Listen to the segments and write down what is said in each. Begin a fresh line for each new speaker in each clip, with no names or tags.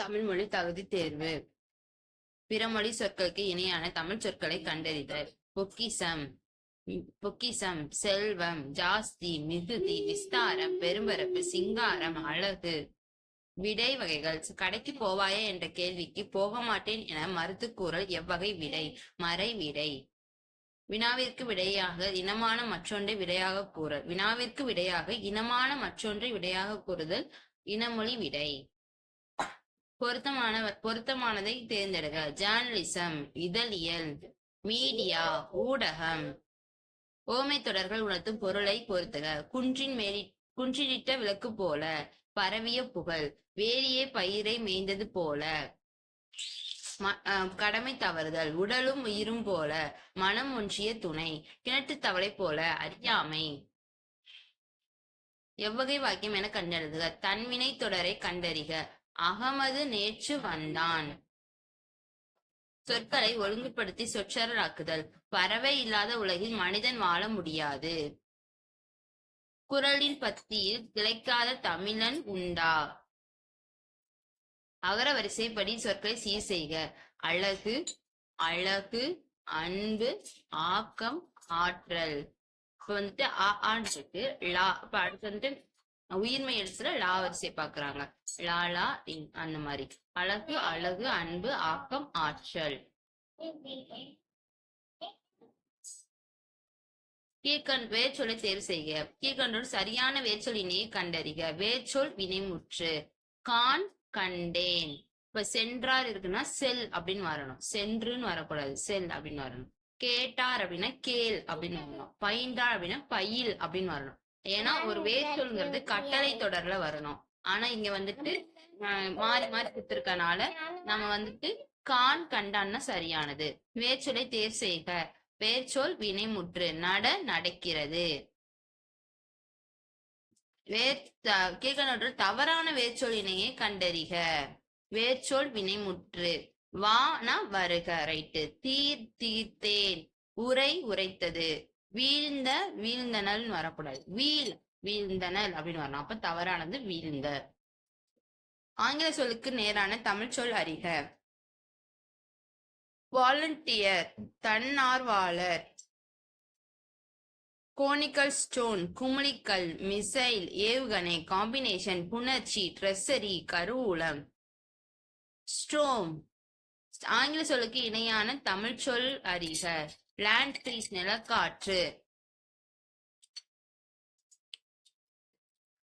தமிழ் மொழி தகுதி தேர்வு. பிறமொழி சொற்களுக்கு இணையான தமிழ் சொற்களை கண்டறிதல். பொக்கிசம் பொக்கிசம் செல்வம் ஜாஸ்தி மிகுதி விஸ்தாரம் பெரும்பரப்பு சிங்காரம் அழகு. விடை வகைகள். கடைக்கு போவாயா என்ற கேள்விக்கு போக மாட்டேன் என மறுத்து கூறல் எவ்வகை விடை? மறை விடை. வினாவிற்கு விடையாக இனமான மற்றொன்றை விடையாக கூறல். வினாவிற்கு விடையாக இனமான மற்றொன்றை விடையாக கூறுதல் இனமொழி விடை. பொருத்தமான பொருத்தமானதை தேர்ந்தெடுக்க ஜேர்னலிசம் இதழியல் மீடியா ஊடகம். ஓமை தொடர்கள் உணர்த்தும் பொருளை பொருத்துக. குன்றின் மேலி குன்றினிட்ட விளக்கு போல பரவிய புகழ் வேலியே பயிரை மேய்ந்தது போல. ம- கடமை தவறுதல் உடலும் உயிரும் போல மனம் ஒன்றிய துணை கிணற்று தவளை போல அறியாமை. எவ்வகை வாக்கியம் என கண்டெழுதுக தன்வினை தொடரை கண்டறிக. அகமது நேற்று வந்தான். சொற்களை ஒழுங்குபடுத்தி சொற்றராக்குதல் பறவை இல்லாத உலகில் மனிதன் வாழ முடியாது. குரலின் பத்தியில் கிளைக்காத தமிழன் உண்டா? அகர வரிசைப்படி சொற்களை சீர் செய்க. அழகு அழகு அன்பு ஆக்கம் ஆற்றல். வந்துட்டு ஆ ஆன்னு இருக்கு. லா அடுத்து வந்துட்டு உயிர்மை எழுத்துல லா வரிசை பாக்குறாங்க லா லா அந்த மாதிரி. அழகு அழகு அன்பு ஆக்கம் ஆற்றல். கீழ்கண் வேச்சொலை தேர்வு செய்க. கீழ்கண்டோடு சரியான வேர்ச்சொல் கண்டறிக. வேர்ச்சொல் வினைமுற்று. கான் கண்டேன். இப்ப சென்றார் இருக்குன்னா செல் அப்படின்னு வரணும். சென்றுன்னு வரக்கூடாது. செல் அப்படின்னு வரணும். கேட்டார் அப்படின்னா கேள் அப்படின்னு வரணும். பயின்றார் அப்படின்னா பயில் அப்படின்னு வரணும். ஏன்னா ஒரு வேர்ச்சொல்ங்கிறது கட்டளை தொடர்ல வரணும். ஆனா இங்க வந்துட்டு மாறி மாறி கொடுத்திருக்கனால நம்ம வந்துட்டு கான் கண்டான்னா சரியானது. வேச்சொலை தேர்வு செய்க. வேர்ச்சொல் வினைமுற்று நட நடக்கிறது. வேர் த- தவறான வேர்ச்சொலினையே கண்டறிக. வேர்ச்சொல் வினைமுற்று. வானா வருக. ரைட்டு. தீர் தீர்த்தேன். உரை உரைத்தது. வீழ்ந்த வீழ்ந்தனல் வரக்கூடாது. வீழ் வீழ்ந்தனல் அப்படின்னு வரணும். அப்ப தவறானது வீழ்ந்த. ஆங்கில சொல்லுக்கு நேரான தமிழ் சொல் அறிக. வாலண்டியர் தன்னார்வலர். கோனிக்கல் ஸ்டோன் குமிழிக்கல் மிசைல் ஏவுகணை காம்பினேஷன் புணர்ச்சி ட்ரெஸ்ஸரி கருவூலம். ஸ்ட்ரோம் ஆங்கில சொல்லுக்கு இணையான தமிழ் சொல் அறிக. பிளான்ட் த்ரீஸ் நிலக்காற்று.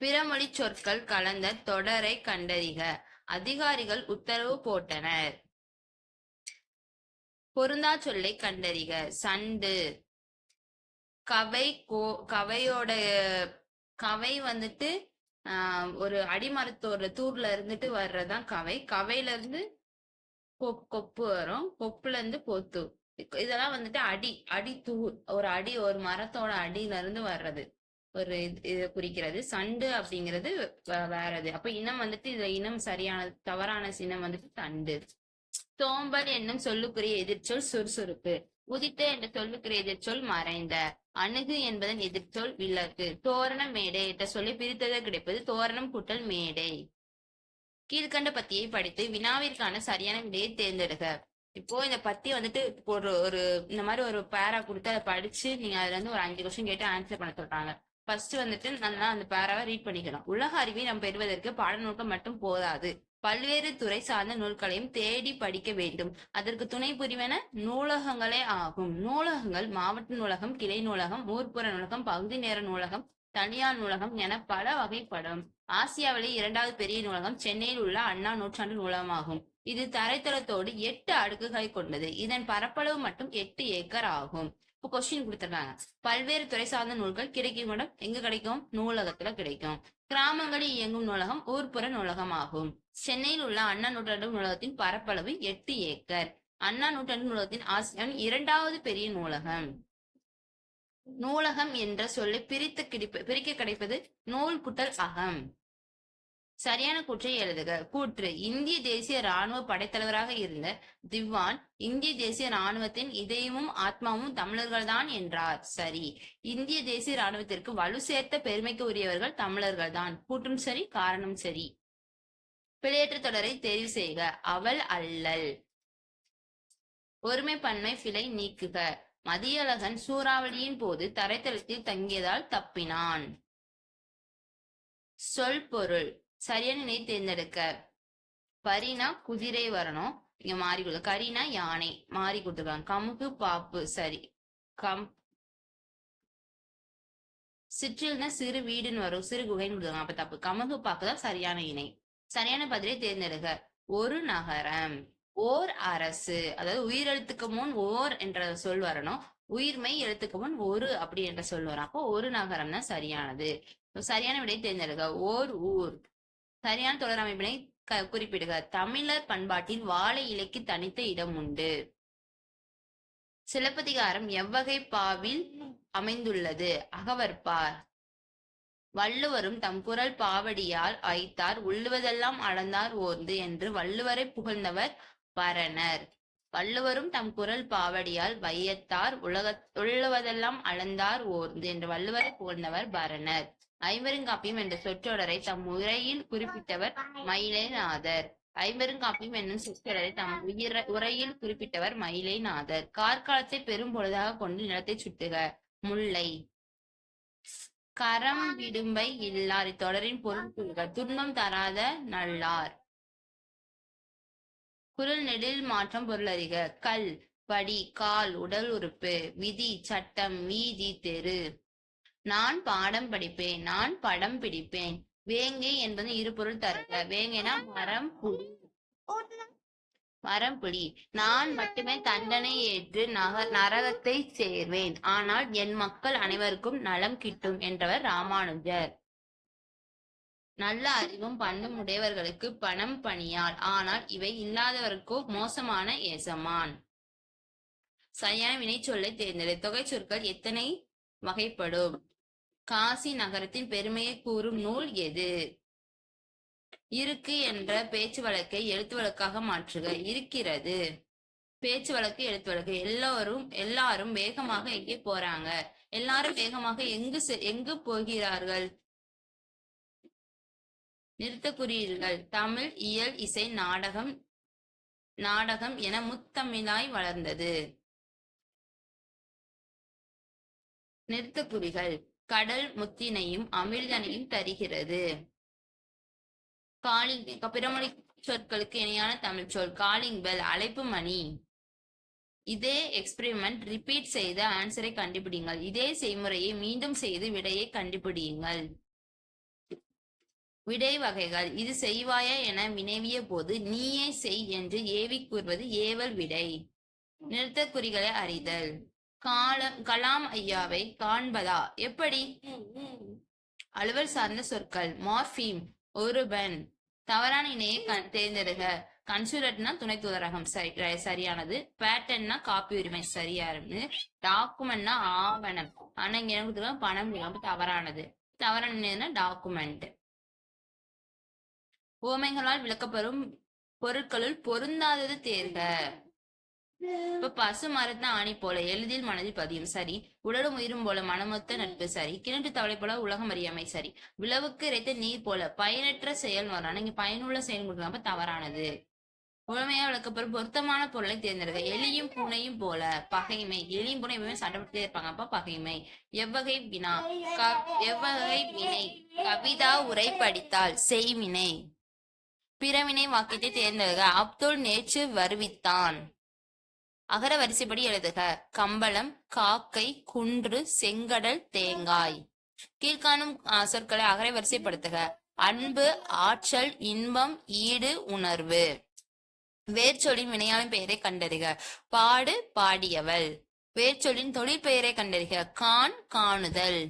பிறமொழி சொற்கள் கலந்த தொடரை கண்டறிக. அதிகாரிகள் உத்தரவு போட்டனர். பொருந்தா சொல்லை கண்டறிக. சண்டு. கவை கோ கவையோட கவை வந்துட்டு ஆஹ், ஒரு அடிமரத்தோட தூர்ல இருந்துட்டு வர்றதுதான் கவை. கவையில இருந்து கொப் கொப்பு வரும். கொப்புல இருந்து பொத்து. இதெல்லாம் வந்துட்டு அடி அடி ஒரு அடி ஒரு மரத்தோட அடியில இருந்து வர்றது. ஒரு இது குறிக்கிறது. சண்டு அப்படிங்கிறது வேறது. அப்ப இனம் வந்துட்டு இதுல இனம் சரியானது தவறான சின்னம் வந்துட்டு தண்டு. சோம்பல் என்னும் சொல்லுக்குரிய எதிர்ச்சொல் சுறுசுறுப்பு. உதித்த என்ற சொல்லுக்குரிய எதிர்ச்சொல் மறைந்த. அணுகு என்பதன் எதிர்ச்சொல் விளக்கு. தோரணம் மேடை என்ற சொல்லி பிரித்ததாக கிடைப்பது தோரணம் கூட்டல் மேடை. கீழ்கண்ட பத்தியை படித்து வினாவிற்கான சரியான விடையை தேர்ந்தெடுக. இப்போ இந்த பத்தி வந்துட்டு இப்போ ஒரு ஒரு இந்த மாதிரி ஒரு பேரா கொடுத்து அதை படிச்சு நீங்க அதுல இருந்து ஒரு அஞ்சு கொஸ்டின் கேட்டு ஆன்சர் பண்ண சொல்றாங்க. ஃபர்ஸ்ட் வந்துட்டு நல்லா அந்த பேராவை ரீட் பண்ணிக்கணும். உலக அறிவை நாம் பெறுவதற்கு பாடநூல்கள் மட்டும் போதாது. பல்வேறு துறை சார்ந்த நூல்களையும் தேடி படிக்க வேண்டும். அதற்கு துணை புரிவன நூலகங்களே ஆகும். நூலகங்கள் மாவட்ட நூலகம் கிளை நூலகம் ஊர்ப்புற நூலகம் பகுதி நேர நூலகம் தனியார் நூலகம் என பல வகைப்படும். ஆசியாவிலே இரண்டாவது பெரிய நூலகம் சென்னையில் உள்ள அண்ணா நூற்றாண்டு நூலகமாகும். இது தரைத்தளத்தோடு எட்டு அடுக்குகளை கொண்டது. இதன் பரப்பளவு மட்டும் எட்டு ஏக்கர் ஆகும். இப்போ கொஸ்டின் கொடுத்துருக்காங்க. பல்வேறு துறை சார்ந்த நூல்கள் கிடைக்கும் இடம் எங்க கிடைக்கும்? நூலகத்துல கிடைக்கும். கிராமங்களில் இயங்கும் நூலகம் ஊர்ப்புற நூலகம் ஆகும் சென்னையில் உள்ள அண்ணா நூற்றாண்டு நூலகத்தின் பரப்பளவு எட்டு ஏக்கர். அண்ணா நூற்றாண்டு நூலகத்தின் ஆசிரியன் இரண்டாவது பெரிய நூலகம். நூலகம் என்ற சொல்லை பிரித்து கிடைப்ப பிரிக்க கிடைப்பது நூல் குட்டல் அகம். சரியான கூற்றை எழுதுக. கூற்று இந்திய தேசிய ராணுவ படைத்தலைவராக இருந்த திவான் இந்திய தேசிய ராணுவத்தின் இதயமும் ஆத்மாவும் தமிழர்கள்தான் என்றார். சரி இந்திய தேசிய ராணுவத்திற்கு வலு சேர்த்த பெருமைக்கு உரியவர்கள் தமிழர்கள் தான் கூற்றும் சரி காரணம் சரி. பிழையற்ற தொடரை தெரிவு செய்க. அவள் அல்லல். ஒருமை பன்மை பிழை நீக்குக. மதியழகன் சூறாவளியின் போது தரைத்தளத்தில் தங்கியதால் தப்பினான். சொல் பொருள். சரியான நிலை தேர்ந்தெடுக்க. பரினா குதிரை வரணும். இங்க மாறி கொடுத்து கரினா யானை மாறி கொடுத்துருக்காங்க. கமுகு பாப்பு சரி. கம். சிற்றில்னா சிறு வீடுன்னு வரும். சிறு குகைன்னு கொடுத்துருக்காங்க. அப்ப தப்பு. கமுகு பாக்கு தான் சரியான இணை. சரியான பதிலை தேர்ந்தெடுக்க ஒரு நகரம் ஓர் அரசு. அதாவது உயிரெழுத்துக்கு முன் ஓர் என்ற சொல் வரணும். உயிர்மை எழுத்துக்கு முன் ஒரு அப்படி என்ற சொல் வரும். அப்போ ஒரு நகரம் தான் சரியானது. சரியான விடையை தேர்ந்தெடுக்க ஓர் ஊர். சரியான தொடர் அமைப்பினை க- குறிப்பிடுக. தமிழர் பண்பாட்டில் வாழை இலைக்கு தனித்த இடம் உண்டு. சிலப்பதிகாரம் எவ்வகை பாவில் அமைந்துள்ளது? அகவற்பார் வள்ளுவரும் தம் குரல் பாவடியால் ஐத்தார் உள்ளுவதெல்லாம் அளந்தார் ஓர்ந்து என்று வள்ளுவரை புகழ்ந்தவர் பரணர். வள்ளுவரும் தம் குரல் பாவடியால் வையத்தார். உலக உள்ளுவதெல்லாம் அளந்தார் ஓர்ந்து என்று வள்ளுவரை புகழ்ந்தவர் பரணர். ஐம்பெருங்காப்பியம் என்ற சொற்றொடரை தம் உரையில் குறிப்பிட்டவர் மயிலைநாதர். ஐம்பெருங்காப்பியம் என்னும் சொற்றொடரை தம் உயிர உரையில் குறிப்பிட்டவர் மயிலைநாதர். கார்காலத்தை பெரும் பொழுதாக கொண்டு நிலத்தை சுட்டுக முல்லை. கரம் விடும்பை இல்லார். இத்தொடரின் பொருள் துன்பம் தராத நல்லார். குரல் நெடில் மாற்றம் பொருளறிக கல் படி கால் உடல் உறுப்பு விதி சட்டம் வீதி தெரு. நான் பாடம் படிப்பேன் நான் படம் பிடிப்பேன். வேங்கை என்பது இரு பொருள் தருக. வேங்கைனா மரம் புலி. மரம் புலி. நான் மட்டுமே தண்டனை ஏற்று நக நரகத்தை சேர்வேன். ஆனால் என் மக்கள் அனைவருக்கும் நலம் கிட்டும் என்றவர் ராமானுஜர். நல்ல அறிவும் பண்ணும் உடையவர்களுக்கு பணம் பணியால் ஆனால் இவை இல்லாதவருக்கோ மோசமான ஏசமான் சரியான வினைச்சொல்லை தேர்ந்தெடு. தொகை சொற்கள் எத்தனை வகைப்படும்? காசி நகரத்தின் பெருமையை கூறும் நூல் எது? இருக்கு என்ற பேச்சு வழக்கை எழுத்து வழக்காக மாற்றுக. இருக்கிறது. பேச்சு வழக்கு எழுத்து வழக்கு. எல்லாரும் எல்லாரும் வேகமாக எங்கே போறாங்க? எல்லாரும் வேகமாக எங்கு செ- எங்கு போகிறார்கள்? நிறுத்த குறியீடுகள் தமிழ் இயல் இசை நாடகம் நாடகம் என முத்தமிழாய் வளர்ந்தது. நிறுத்தக்குறிகள். கடல் முத்தினையும் அமிழ்தனையும் தருகிறது. காலிங் பிறமொழி சொற்களுக்கு இணையான தமிழ் சொல் காலிங் பெல் அழைப்பு மணி. இதே எக்ஸ்பெரிமெண்ட் ரிப்பீட் செய்து ஆன்சரை கண்டுபிடிங்கள். இதே செய்முறையை மீண்டும் செய்து விடையை கண்டுபிடியுங்கள். விடை வகைகள். இது செய்வாயா என வினவிய போது நீயே செய் என்று ஏவி கூறுவது ஏவல் விடை. நிறுத்தக் குறிகளை அறிதல். காலம் கலாம் ஐயாவை காண்பதா? எப்படி? அலுவல் சார்ந்த சொற்கள். மார்பீம் ஒருபன். தவறான இணையை கண்- தேர்ந்தெடுக. கன்சூரட்னா துணை தூதரகம். சரி சரியானது. பேட்டர்ன்னா காப்பி உரிமை. சரியானது. டாக்குமெண்ட்னா ஆவணம். ஆனா இங்க என்ன பணம் இல்லாம தவறானது. தவறான டாக்குமெண்ட். ஓமைகளால் விளக்கப்படும் பொருட்களுள் பொருந்தாதது தேர்க. இப்ப பசு மரத்த ஆணி போல எளிதில் மனதில் பதியும். சரி உடலும் உயிரும் போல மனமொத்த நட்பு. சரி கிணற்று தவளை போல உலகம் அறியாமை. சரி விளவுக்கு இறைத்த நீர் போல பயனற்ற செயல் வரான இங்க பயனுள்ள செயல் கொடுக்கலாம் தவறானது. உண்மையா விளக்கப்பெறும் பொருத்தமான பொருளை தேர்ந்தெடுக்க எலியும் பூனையும் போல பகைமை. எலியும் பூனை எப்பவுமே சட்டப்பட்டே இருப்பாங்க. அப்ப பகைமை. எவ்வகை வினா க- எவ்வகை வினை. கவிதா உரை படித்தால் செய்வினை பிறவினை வாக்கியத்தை தேர்ந்தெடுக்க அப்துல் நேற்று வருவித்தான். அகர வரிசைப்படி எழுதுக. கம்பளம் காக்கை குன்று செங்கடல் தேங்காய். கீழ்காணும் சொற்களை அகரை வரிசைப்படுத்துக. அன்பு ஆற்றல் இன்பம் ஈடு உணர்வு. வேர்ச்சொலின் வினையாளின் பெயரை கண்டறிக. பாடு பாடியவள். வேர்ச்சொலின் தொழில் பெயரை கண்டறிக. கான் காணுதல்.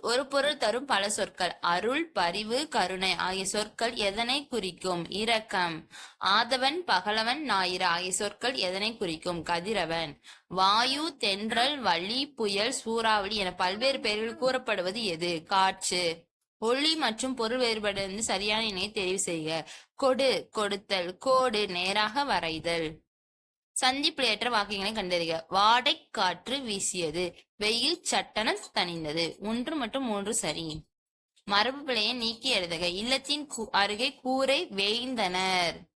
ஒரு பொருள் தரும் பல சொற்கள். அருள் பரிவு கருணை ஆகிய சொற்கள் எதனை குறிக்கும்? இரக்கம். ஆதவன் பகலவன் ஞாயிறு ஆகிய சொற்கள் எதனை குறிக்கும்? கதிரவன். வாயு தென்றல் வளி புயல் சூறாவளி என பல்வேறு பெயர்கள் கூறப்படுவது எது? காற்று. ஒளி மற்றும் பொருள் வேறுபாடு சரியான இணையை தெரிவு செய்க. கொடு கொடுத்தல் கோடு நேராக வரைதல். சந்திப்பிழையற்ற வாக்கியங்களை கண்டறிக. வாடை காற்று வீசியது. வெயில் சட்டன தணிந்தது. ஒன்று மற்றும் மூன்று சரி. மரபு பிழையை நீக்கி எழுதுக. இல்லத்தின் அருகே கூரை வேய்ந்தனர்.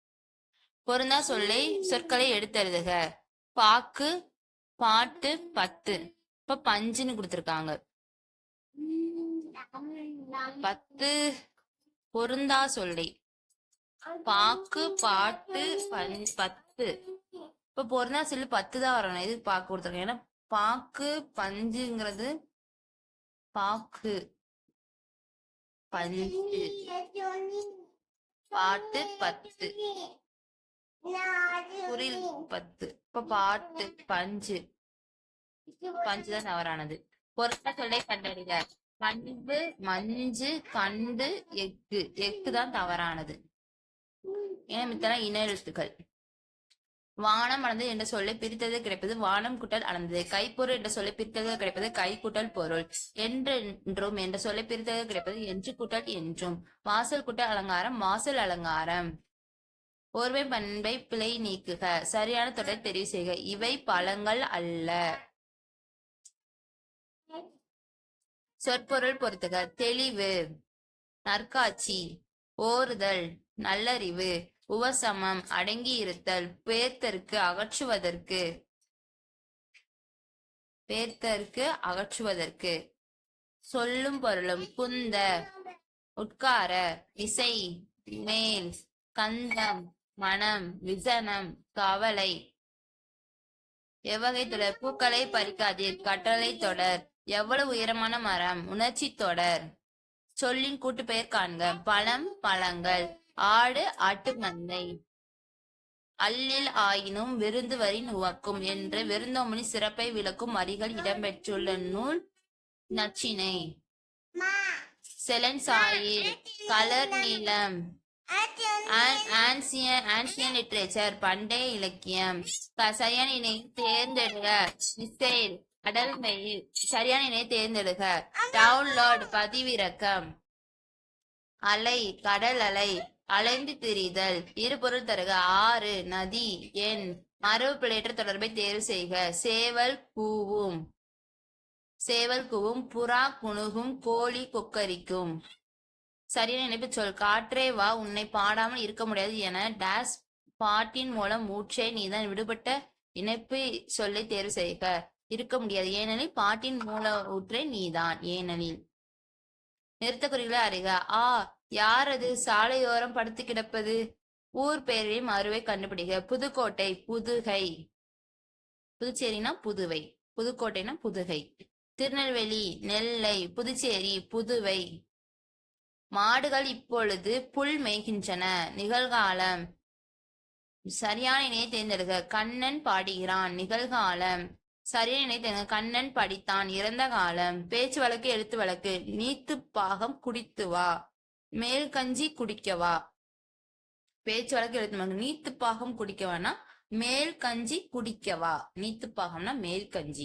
பொருந்தா சொல்லை சொற்களை எடுத்தெழுதுக பாக்கு பாட்டு பத்து. இப்ப பஞ்சுன்னு கொடுத்துருக்காங்க. பத்து பொருந்தா சொல்லை. பாக்கு பாட்டு பத்து. இப்ப பொருந்தா செல்லு பத்து தான் வரணும். இது பாக்கு கொடுத்துருக்கேன்? ஏன்னா பாக்கு பஞ்சுங்கிறது பாக்கு. பஞ்சு. பாட்டு பத்து. குரில் பத்து. இப்ப பாட்டு பஞ்சு. பஞ்சு தான் தவறானது பொருத்தா சொல்லை கண்டறிக. பண்பு மஞ்சு கண்டு எக்கு எக்கு தான் தவறானது ஏன்னா மித்தெல்லாம் இன எழுத்துக்கள். வானம் அளந்தது என்ற சொல்லை பிரித்தது கிடைப்பது வானம் குட்டல் அளந்தது. கைப்பொருள் என்ற சொல்லை பிரித்தது கிடைப்பது கை குட்டல் பொருள். என்றென்றும் என்ற சொல்லை பிரித்தது கிடைப்பது என்று குட்டல் என்றும். வாசல் குட்டல் அலங்காரம் வாசல் அலங்காரம். ஒருவை பண்பை பிழை நீக்குக. சரியான தொடர் தெரிவு செய்க. இவை பழங்கள் அல்ல. சொற்பொருள் பொறுத்துக தெளிவு நற்காட்சி ஓறுதல் நல்லறிவு. உவசமம் அடங்கி இருத்தல் பேர்த்தற்கு அகற்றுவதற்கு. பேர்த்தற்கு அகற்றுவதற்கு. சொல்லும் பொருளும் குந்த உட்கார இசை மேல் கந்தம் மனம் விசனம் கவலை. எவ்வகை தொடர் பூக்களை பறிக்காதீர் கட்டளை தொடர். எவ்வளவு உயரமான மரம் உணர்ச்சி தொடர். சொல்லின் கூட்டுப்பெயர் காண்க. பழம் பழங்கள். ஆடு ஆட்டு மந்தை. அல்லில் ஆயினும் விருந்து வரின் உவக்கும் என்று விருந்தோமணி சிறப்பை விளக்கும் வரிகள் இடம்பெற்றுள்ள நூல் நச்சினை. செலன்சாயில் கலர் நீளம். ஆன்சியன் லிட்ரேச்சர் பண்டைய இலக்கியம். க- சரியான இணை தேர்ந்தெடுக. மிசைல் கடல் மெயில். சரியான இணை தேர்ந்தெடுக. டவுன்லோட் பதிவிறக்கம். அலை கடல் அலை. அலைந்து திரிதல். இருபொருள் தருக. ஆறு நதி எண். மரபு பிழையற்ற தொடர்பை தேர்வு செய்க. சேவல் கூவும். சேவல் கூவும். புறா குணுகும். கோழி கொக்கரிக்கும். சரியான இணைப்பு சொல். காற்றே வா. உன்னை பாடாமல் இருக்க முடியாது என டேஸ் பாட்டின் மூலம் மூச்சை நீதான் விடுபட்ட இணைப்பு சொல்லை தேர்வு செய்க. இருக்க முடியாது. ஏனெனில் பாட்டின் மூல ஊற்றை நீதான். ஏனெனில். நிறுத்த குறிகளை அறிக. ஆ யார் அது? சாலையோரம் படுத்து கிடப்பது? ஊர் பெயரையும் அருவை கண்டுபிடிக்க புதுக்கோட்டை புதுகை. புதுச்சேரினா புதுவை. புதுக்கோட்டைனா புதுகை. திருநெல்வேலி நெல்லை புதுச்சேரி புதுவை. மாடுகள் இப்பொழுது புல் மேய்கின்றன. நிகழ்காலம். சரியான இணையை தேர்ந்தெடுக்க கண்ணன் பாடுகிறான். நிகழ்காலம். சரியான இணையை தேர்ந்த கண்ணன் படித்தான். இறந்த காலம். பேச்சு வழக்கு எழுத்து வழக்கு. நீத்து பாகம் குடித்து வா. மேல் கஞ்சி குடிக்கவா? பேச்சு வழக்கு எழுத்து நீத்து பாகம் குடிக்கவானா மேல் கஞ்சி குடிக்கவா? நீத்து பாகம்னா மேல் கஞ்சி.